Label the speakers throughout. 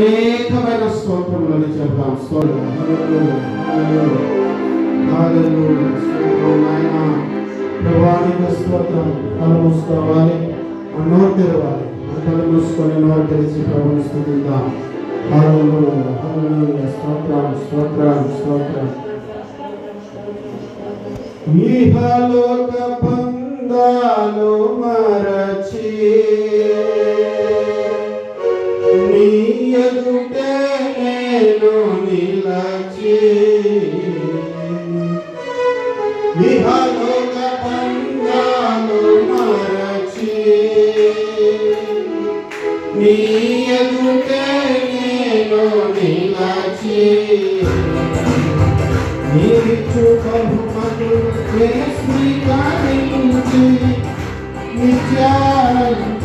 Speaker 1: అనేకమైన స్తోత్రములని చెప్తాం స్తోత్రం హల్లెలూయా, స్తోత్రం నాయనా. కళ్ళు మూసుకోవాలి. నోరు తెరవాలి. మన కళ్ళు మూసుకొని నోరు తెరిచి ప్రభుని స్థుతిద్దాం. స్తోత్రం స్తోత్రం స్తోత్రం. ఇహలోక పందాలు మరచి నిలచి ఇహలోక పందాలు మరచి నీ ఎదుటే నేను నిలచి నీరిచ్చు బహుమతులు స్వీకరించి నిత్యానందముతో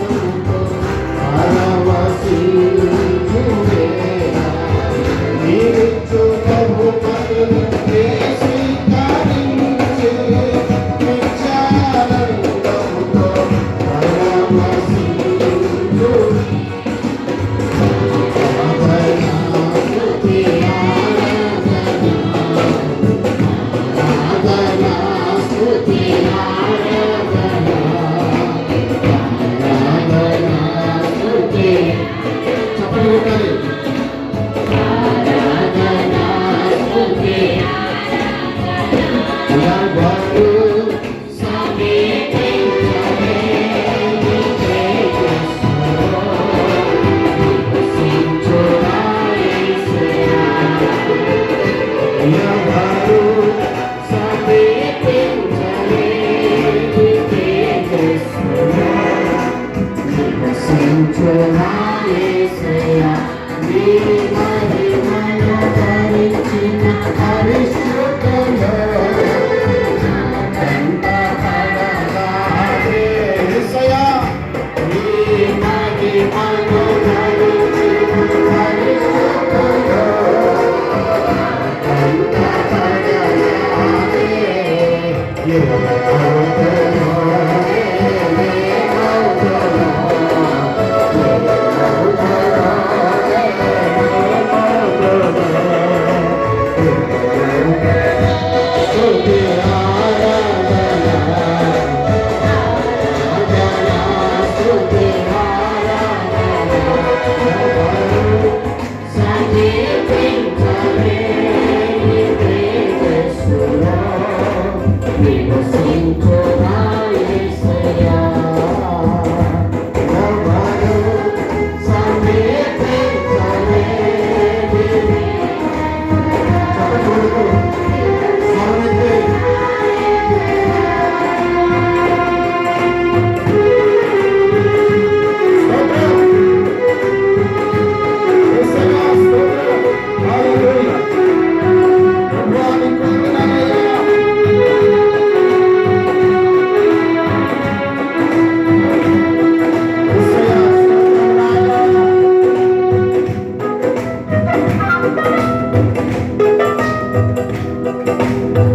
Speaker 1: Yeah. Thank you. Thank you.